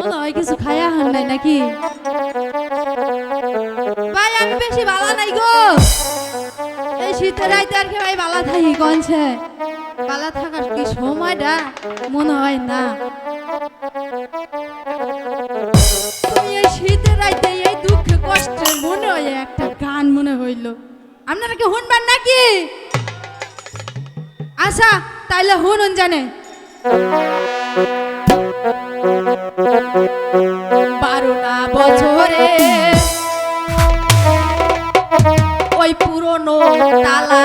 মনে হয় কিছু খায়া হান নাই নাকি? ভাই, আমি বেশি ভালো নাই গো। এই শীতের রাইতে আর কি ভাই ভালো থাকি কনছে ভালো থাকার কি সময়টা? মনে হয় না। এই শীতের রাইতে এই দুঃখে কষ্টে মনে হয় একটা গান মনে হইল। আপনারা কি শুনবেন নাকি? আচ্ছা তাইলে শুনুন জানে। বারো না বছরে ওই পুরনো তালা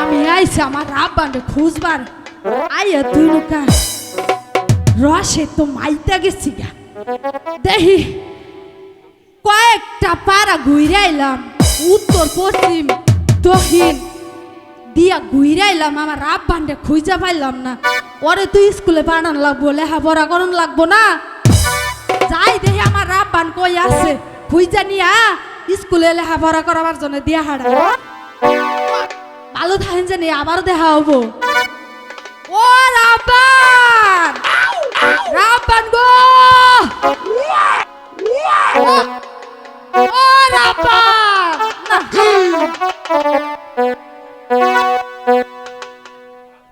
আমি আইছি আমার রাব্বান্ডে খুঁজবার। আইয়া তুই লোকা রসে তো মাইতা গেছি গা। কয়েকটা পাড়া ঘুরে উত্তর, পশ্চিম, দক্ষিণ, দিয়া ঘুরে আমার রাব্বান্ডে খুঁজা পাইলাম না। ওরে তুই স্কুলে বানান লাগবো, লেখাপড়া করন লাগবো না। যাই দেখি আমার রাব্বান কই আছে, খুঁজা নিয়া, স্কুলে লেখাপড়া করাবার জন্য দিয়া হাড়া ভালো থাকেন জানি আবার দেখা হব। রাব্বান গো ও রাব্বান